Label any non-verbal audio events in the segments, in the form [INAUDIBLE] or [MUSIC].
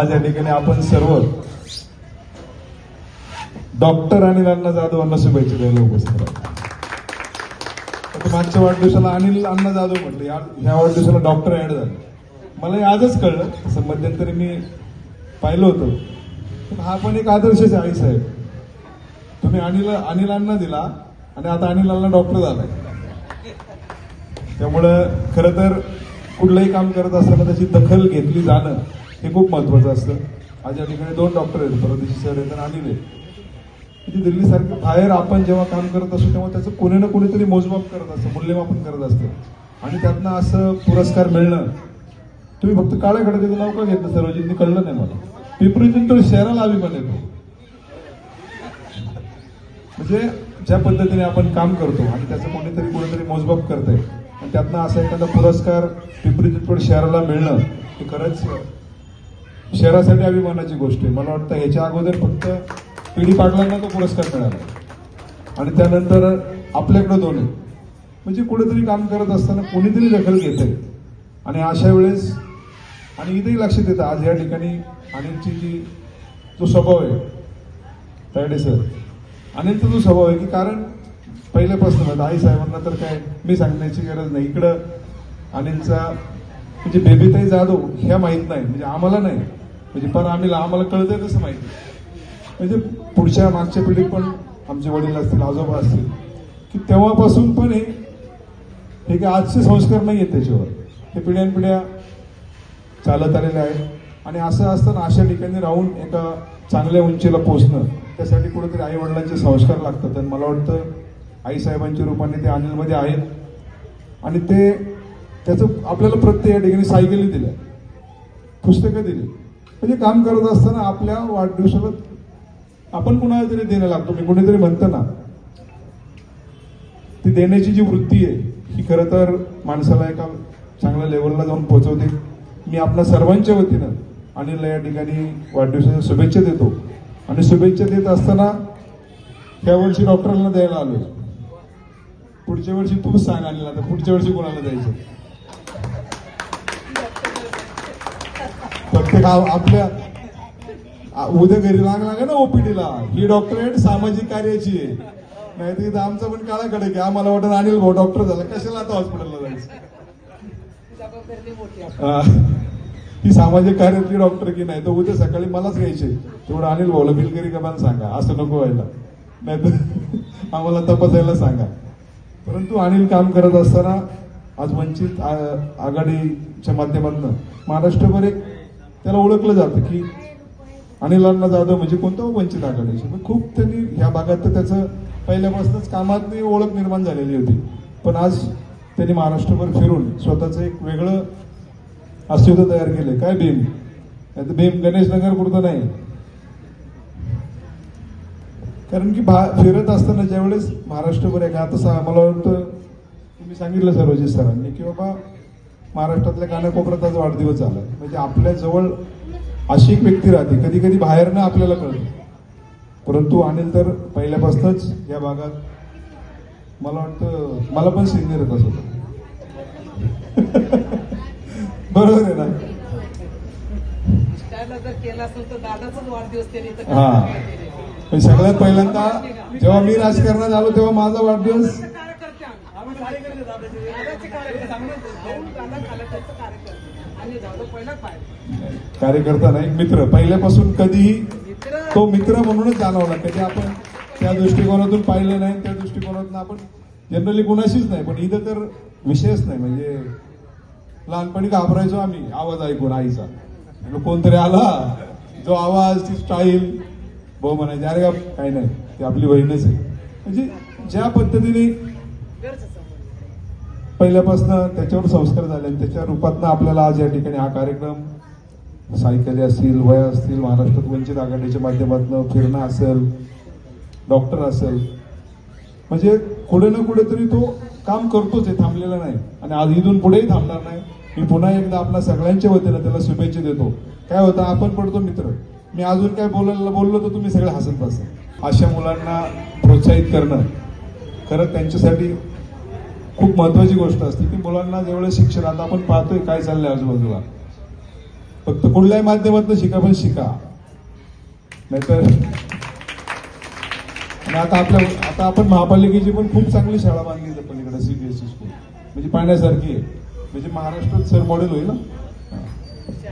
आज या ठिकाणी आपण सर्व डॉक्टर अनिल अण्णा जाधवांना शुभेच्छा द्यायला उपस्थित मागच्या वाढदिवसाला अनिल अण्णा जाधव म्हटलं या ह्या वाढदिवसाला डॉक्टर ऍड झाले. मला हे आजच कळलं तसं मध्यंतरी मी पाहिलं होतं. पण हा पण एक आदर्शच आई साहेब. तुम्ही अनिल अनिल अण्णा दिला आणि आता अनिल अण्णा डॉक्टर झालाय. त्यामुळं खरं तर कुठलंही काम करत असताना त्याची दखल घेतली जाणं हे खूप महत्वाचं असतं. आज या ठिकाणी दोन डॉक्टर आहेत परदेशी सर आहेत आणि अनिल आहेत. की दिल्लीसारखं बाहेर आपण जेव्हा काम करत असतो तेव्हा त्याचं कोणी ना कोणीतरी मोजमाप करत असतं मूल्यमापन करत असतं. आणि त्यातनं असं पुरस्कार मिळणं तुम्ही फक्त काळ्या घडतेचं नाव का घेतलं सर्वजींनी कळलं नाही मला. पिंपरी चिंचवड शहराला अभिमान येतो म्हणजे ज्या पद्धतीने आपण काम करतो आणि त्याचं कोणीतरी कोणीतरी मोजमाप आहे आणि त्यातनं असा एखादा पुरस्कार पिंपरी चिंचवड शहराला मिळणं हे खरंच शहरासाठी अभिमानाची गोष्ट आहे. मला वाटतं ह्याच्या अगोदर फक्त पिढी पाटलांना तो पुरस्कार मिळाला. आणि त्यानंतर आपल्याकडं दोन म्हणजे कुठेतरी काम करत असताना कोणीतरी दखल घेतंय. आणि अशा वेळेस आणि इथेही लक्षात येतं आज या ठिकाणी अनिलची जी जो स्वभाव आहे तायडे सर अनिलचा जो स्वभाव आहे की कारण पहिल्यापासून आता आई साहेबांना तर काय मी सांगण्याची गरज नाही. इकडं अनिलचा म्हणजे बेबीताई जाधव ह्या माहीत नाही. म्हणजे आम्हाला नाही. म्हणजे पण आम्ही आम्हाला कळतंय तसं माहिती. म्हणजे पुढच्या मागच्या पिढीत पण आमचे वडील असतील आजोबा असतील की तेव्हापासून पण हे हे काही आजचे संस्कार नाही आहेत त्याच्यावर हे पिढ्यानपिढ्या चालत आलेले आहेत. आणि असं असताना अशा ठिकाणी राहून एका चांगल्या उंचीला पोचणं त्यासाठी कुठेतरी आई वडिलांचे संस्कार लागतात. आणि मला वाटतं आईसाहेबांच्या रूपाने ते अनिलमध्ये आहेत. आणि ते त्याचं आपल्याला प्रत्येक या ठिकाणी सायकली दिल्या. पुस्तकं दिली. म्हणजे काम करत असताना आपल्या वाढदिवसाला आपण कुणाला तरी देणं लागतो. मी कुणीतरी म्हणतं ना ती देण्याची जी वृत्ती आहे ही खरं तर माणसाला एका चांगल्या लेवलला जाऊन पोहोचवते. मी आपल्या सर्वांच्या वतीनं अनिलला या ठिकाणी वाढदिवसाच्या शुभेच्छा देतो. आणि शुभेच्छा देत असताना ह्या वर्षी डॉक्टरांना द्यायला आलो पुढच्या वर्षी तूच सांग अनिल आता पुढच्या वर्षी कोणाला द्यायचं? प्रत्येक आपल्या. उद्या घरी लाग लागा ना ओपीडीला. ही डॉक्टरेट सामाजिक कार्याची आहे. नाही तर आमचा पण काळा कडे की आम्हाला वाटत अनिल भाऊ डॉक्टर झाला. कशाला आता हॉस्पिटलला जायचं? हा. सामाजिक कार्यातली डॉक्टर की नाही तर उद्या सकाळी मलाच घ्यायचे. तेवढं अनिल भाऊला बिलकरी कमाल सांगा. असं नको व्हायला. नाही तर [LAUGHS] आम्हाला तपासायला सांगा. परंतु अनिल काम करत असताना आज वंचित आघाडीच्या माध्यमातून महाराष्ट्रभर एक त्याला ओळखलं जातं की अनिल अण्णा जाधव म्हणजे कोणतं वंचित आघाडीचे. पण खूप त्यांनी ह्या भागात तर त्याचं पहिल्यापासूनच कामात ओळख निर्माण झालेली होती. पण आज त्यांनी महाराष्ट्रभर फिरून स्वतःचं एक वेगळं अस्तित्व तयार केलंय. काय भीम? नाही भीम गणेश नगर पुरतं नाही. कारण की भा फिरत असताना ज्यावेळेस महाराष्ट्रभर आहे का आता सा- मला वाटतं तुम्ही सांगितलं सर्वजित सरांनी की बाबा महाराष्ट्रातल्या कानाकोपऱ्यात आज वाढदिवस झाला म्हणजे आपल्या जवळ अशी एक व्यक्ती राहते. कधी कधी बाहेरनं आपल्याला कळतं. परंतु अनिल तर पहिल्यापासूनच या भागात मला वाटतं मला पण सिनियर येत असं बरोबर आहे ना? हा. सगळ्यात पहिल्यांदा जेव्हा मी राजकारणात आलो तेव्हा माझा वाढदिवस कार्यकर्ता नाही मित्र. पहिल्यापासून कधीही तो मित्र म्हणूनच जाणवला कधी आपण त्या दृष्टिकोनातून पाहिले नाही त्या दृष्टिकोनातून आपण जनरली कुणाशीच नाही. पण इथं तर विषयच नाही. म्हणजे लहानपणी घाबरायचो आम्ही आवाज ऐकून आईचा. कोणतरी आला? जो आवाज ती स्टाईल भाऊ म्हणायचे अरे का काही नाही. ती आपली बहीणच आहे. म्हणजे ज्या पद्धतीने पहिल्यापासून त्याच्यावर संस्कार झाले आणि त्याच्या रूपातनं आपल्याला आज या ठिकाणी हा कार्यक्रम सायकली असतील वया असतील महाराष्ट्रात वंचित आघाडीच्या माध्यमातून फिरणं असेल डॉक्टर असेल म्हणजे कुठे ना कुठेतरी तो काम करतोच आहे थांबलेला नाही. आणि आज इथून पुढेही थांबणार नाही. मी पुन्हा एकदा आपल्या सगळ्यांच्या वतीनं त्याला शुभेच्छा देतो. काय होतं आपण पडतो मित्र. मी अजून काय बोलायला बोललो तर तुम्ही सगळे हसत बसा. अशा मुलांना प्रोत्साहित करणं खरं त्यांच्यासाठी खूप महत्वाची गोष्ट असते की मुलांना जेवढं शिक्षण आता आपण पाहतोय काय चाललंय आजूबाजूला. फक्त कुठल्याही माध्यमातून शिका पण शिका. नाहीतर आणि आता आपल्या आता आपण महापालिकेची पण खूप चांगली शाळा बांधली आहे पलीकडे सीबीएसई स्कूल म्हणजे पाहण्यासारखी आहे. म्हणजे महाराष्ट्रात सर मॉडेल होईल ना?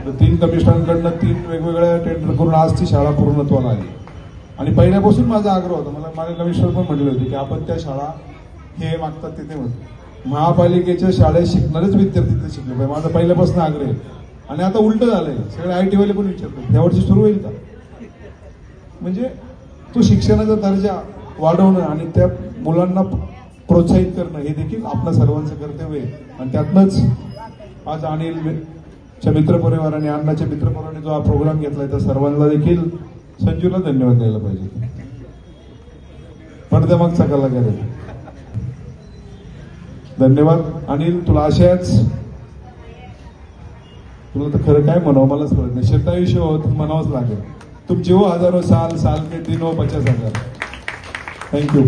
तर तीन कमिशनरांकडनं तीन वेगवेगळ्या टेंडर करून आज ती शाळा पूर्णत्वाला आली. आणि पहिल्यापासून माझा आग्रह होता. मला माझे कमिशनर पण म्हटले होते की आपण त्या शाळा हे मागतात तिथे महापालिकेच्या शाळेत शिकणारेच विद्यार्थी तिथे शिकले पाहिजे. माझा पहिल्यापासून आग्रह आहे. आणि आता उलट झालंय. सगळे आय टी वाले पण विचारतात यावर्षी सुरू होईल का? म्हणजे तो शिक्षणाचा दर्जा वाढवणं आणि त्या मुलांना प्रोत्साहित करणं हे देखील आपल्या सर्वांचं कर्तव्य आहे. आणि त्यातनंच आज अनिल च्या मित्रपरिवार आणि अण्णाच्या मित्रपरिवाराने जो हा प्रोग्राम घेतलाय त्या सर्वांना देखील संजूला धन्यवाद द्यायला पाहिजे. पडद्यामागचा कलाकार आहे धन्यवाद. अनिल तुला अशाच तुला तर खरं काय म्हणावं मलाच कळत नाही. शतायुष्य होत म्हणावंच लागेल. तुम हो हजारो साल साल के हो पचास हजार थँक्यू